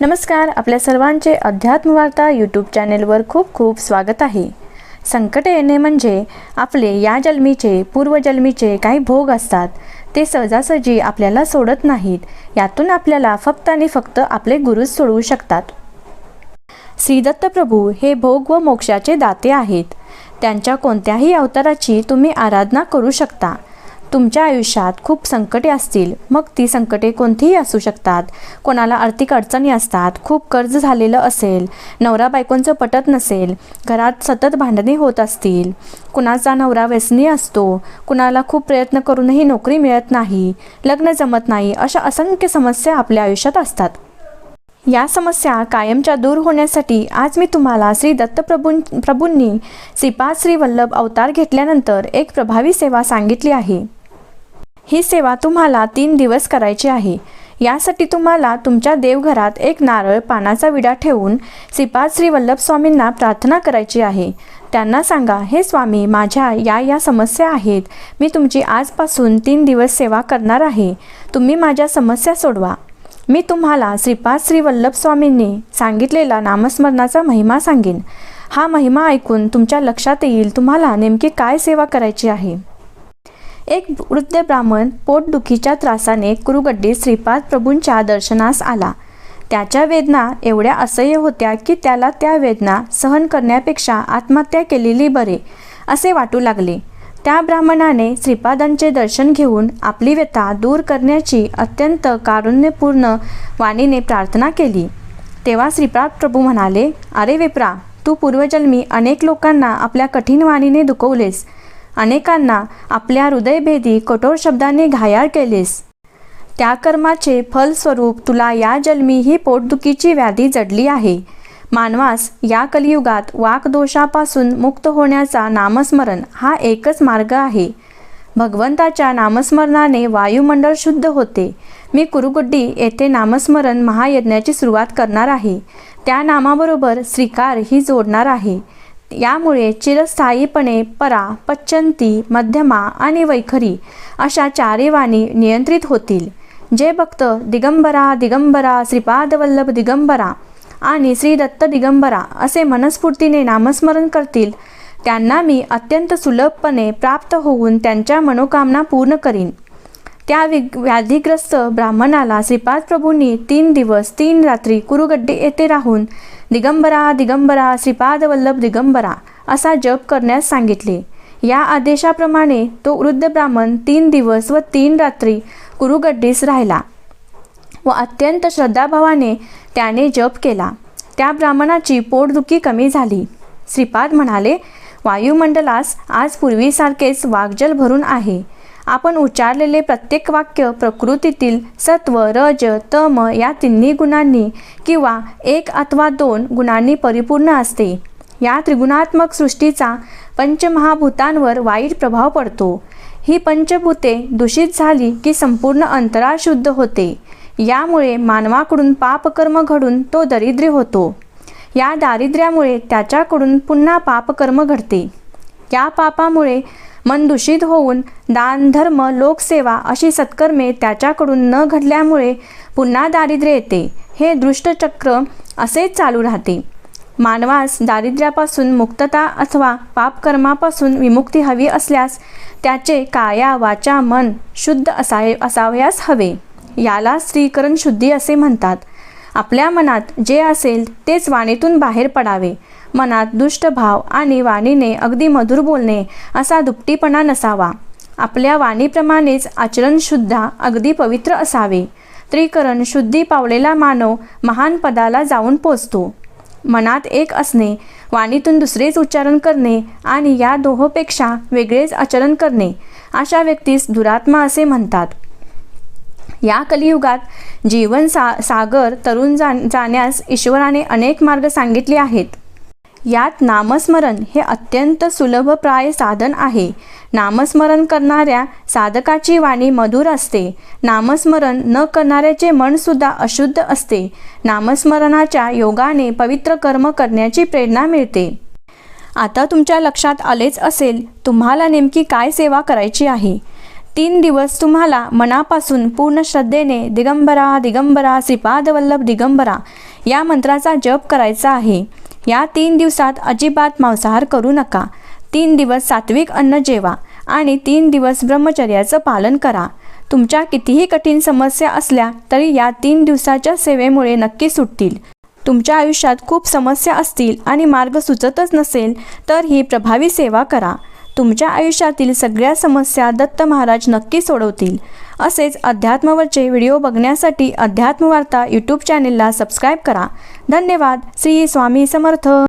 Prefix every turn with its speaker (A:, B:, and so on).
A: नमस्कार आपल्या सर्वांचे अध्यात्मवार्ता यूट्यूब चॅनेलवर खूप खूप स्वागत आहे. संकट येणे म्हणजे आपले या जन्मीचे पूर्वजन्मीचे काही भोग असतात. ते सहजासहजी आपल्याला सोडत नाहीत. यातून आपल्याला फक्त आणि फक्त आपले गुरुच सोडवू शकतात. श्रीदत्त प्रभू हे भोग व मोक्षाचे दाते आहेत. त्यांच्या कोणत्याही अवताराची तुम्ही आराधना करू शकता. तुमच्या आयुष्यात खूप संकटे असतील मग ती संकटे कोणतीही असू शकतात. कोणाला आर्थिक अडचणी असतात खूप कर्ज झालेलं असेल नवरा बायकोंचं पटत नसेल घरात सतत भांडणे होत असतील. कुणाचा नवरा व्यसनी असतो कुणाला खूप प्रयत्न करूनही नोकरी मिळत नाही लग्न जमत नाही अशा असंख्य समस्या आपल्या आयुष्यात असतात. या समस्या कायमच्या दूर होण्यासाठी आज मी तुम्हाला श्री दत्तप्रभू प्रभूंनी श्रीपाद श्री वल्लभ अवतार घेतल्यानंतर एक प्रभावी सेवा सांगितली आहे. ही सेवा तुम्हाला तीन दिवस करायची आहे. यासाठी तुम्हाला तुमच्या देवघरात एक नारळ पानाचा विडा ठेवून श्रीपाद श्री वल्लभ स्वामींना प्रार्थना करायची आहे. त्यांना सांगा हे स्वामी माझ्या या या समस्या आहेत. मी तुमची आजपासून तीन दिवस सेवा करणार आहे. तुम्ही माझ्या समस्या सोडवा. मी तुम्हाला श्रीपाद श्री वल्लभ स्वामींनी सांगितलेला नामस्मरणाचा महिमा सांगेन. हा महिमा ऐकून तुमच्या लक्षात येईल तुम्हाला नेमकी काय सेवा करायची आहे. एक वृद्ध ब्राह्मण पोटदुखीच्या त्रासाने कुरुगड्डी श्रीपाद प्रभूंच्या दर्शनास आला. त्याच्या वेदना एवढ्या असह्य होत्या की त्याला त्या वेदना सहन करण्यापेक्षा आत्महत्या केलेली बरे असे वाटू लागले. त्या ब्राह्मणाने श्रीपादांचे दर्शन घेऊन आपली व्यथा दूर करण्याची अत्यंत कारुण्यपूर्ण वाणीने प्रार्थना केली. तेव्हा श्रीपाद प्रभू म्हणाले अरे विप्रा तू पूर्वजन्मी अनेक लोकांना आपल्या कठीण वाणीने दुखवलेस. अनेकांना आपल्या हृदयभेदी कठोर शब्दाने घायाळ केलेस. त्या कर्माचे फलस्वरूप तुला या जन्मी ही पोटदुखीची व्याधी जडली आहे. मानवास या कलियुगात वाकदोषापासून मुक्त होण्याचा नामस्मरण हा एकच मार्ग आहे. भगवंताच्या नामस्मरणाने वायुमंडळ शुद्ध होते. मी कुरुगुड्डी येथे नामस्मरण महायज्ञाची सुरुवात करणार आहे. त्या नामाबरोबर श्रीकार ही जोडणार आहे. यामुळे चिरस्थायीपणे परा पच्चंती मध्यमा आणि वैखरी अशा चारी वाणी नियंत्रित होतील. जे भक्त दिगंबरा दिगंबरा श्रीपादवल्लभ दिगंबरा आणि श्री दत्त दिगंबरा असे मनस्फूर्तीने नामस्मरण करतील. त्यांना मी अत्यंत सुलभपणे प्राप्त होऊन त्यांच्या मनोकामना पूर्ण करीन. त्या वि व्याधीग्रस्त ब्राह्मणाला श्रीपाद प्रभूंनी तीन दिवस तीन रात्री कुरुगड्डे येथे राहून दिगंबरा दिगंबरा श्रीपाद वल्लभ दिगंबरा असा जप करण्यास सांगितले. या आदेशाप्रमाणे तो वृद्ध ब्राह्मण तीन दिवस व तीन रात्री कुरुगड्डीस राहिला व अत्यंत श्रद्धाभावाने त्याने जप केला. त्या ब्राह्मणाची पोटदुखी कमी झाली. श्रीपाद म्हणाले वायुमंडलास आज पूर्वीसारखेच वागजल भरून आहे. आपण उच्चारलेले प्रत्येक वाक्य प्रकृतीतील सत्व रज तम या तिन्ही गुणांनी किंवा एक अथवा दोन गुणांनी परिपूर्ण असते. या त्रिगुणात्मक सृष्टीचा पंचमहाभूतांवर वाईट प्रभाव पडतो. ही पंचभूते दूषित झाली की संपूर्ण अंतराळ शुद्ध होते. यामुळे मानवाकडून पापकर्म घडून तो दरिद्री होतो. या दारिद्र्यामुळे त्याच्याकडून पुन्हा पापकर्म घडते. या पापामुळे मन दूषित होऊन दान धर्म लोकसेवा अशी सत्कर्मे त्याच्याकडून न घडल्यामुळे पुन्हा दारिद्र्य येते. हे दृष्टचक्र असेच चालू राहते. मानवास दारिद्र्यापासून मुक्तता अथवा पापकर्मापासून विमुक्ती हवी असल्यास त्याचे काया वाचा मन शुद्ध असावे असावयास हवे. याला स्त्रीकरण शुद्धी असे म्हणतात. आपल्या मनात जे असेल तेच वाणीतून बाहेर पडावे. मनात दुष्ट भाव आणि वाणीने अगदी मधुर बोलणे असा दुपटीपणा नसावा. आपल्या वाणीप्रमाणेच आचरणसुद्धा अगदी पवित्र असावे. त्रिकरण शुद्धी पावलेला मानव महान पदाला जाऊन पोचतो. मनात एक असणे वाणीतून दुसरेच उच्चारण करणे आणि या दोहोपेक्षा वेगळेच आचरण करणे अशा व्यक्तीस दुरात्मा असे म्हणतात. या कलियुगात जीवन सा सागर तरुण जा जाण्यास ईश्वराने अनेक मार्ग सांगितले आहेत. यात नामस्मरण हे अत्यंत सुलभप्राय साधन आहे. नामस्मरण करणाऱ्या साधकाची वाणी मधुर असते. नामस्मरण न करणाऱ्याचे मनसुद्धा अशुद्ध असते. नामस्मरणाच्या योगाने पवित्र कर्म करण्याची प्रेरणा मिळते. आता तुमच्या लक्षात आलेच असेल तुम्हाला नेमकी काय सेवा करायची आहे. तीन दिवस तुम्हाला मनापासून पूर्ण श्रद्धेने दिगंबरा दिगंबरा श्रीपादवल्लभ दिगंबरा या मंत्राचा जप करायचा आहे. या तीन दिवसात अजिबात मांसाहार करू नका. तीन दिवस सात्विक अन्न जेवा आणि तीन दिवस ब्रह्मचर्याचं पालन करा. तुमच्या कितीही कठीण समस्या असल्या तरी या तीन दिवसाच्या सेवेमुळे नक्की सुटतील. तुमच्या आयुष्यात खूप समस्या असतील आणि मार्ग सुचतच नसेल तर ही प्रभावी सेवा करा. तुमच्या आयुष्यातील सगळ्या समस्या दत्त महाराज नक्की सोडवतील. असेच अध्यात्मवरचे व्हिडिओ बघण्यासाठी अध्यात्मवार्ता यूट्यूब चॅनेलला सबस्क्राईब करा. धन्यवाद. श्री स्वामी समर्थ.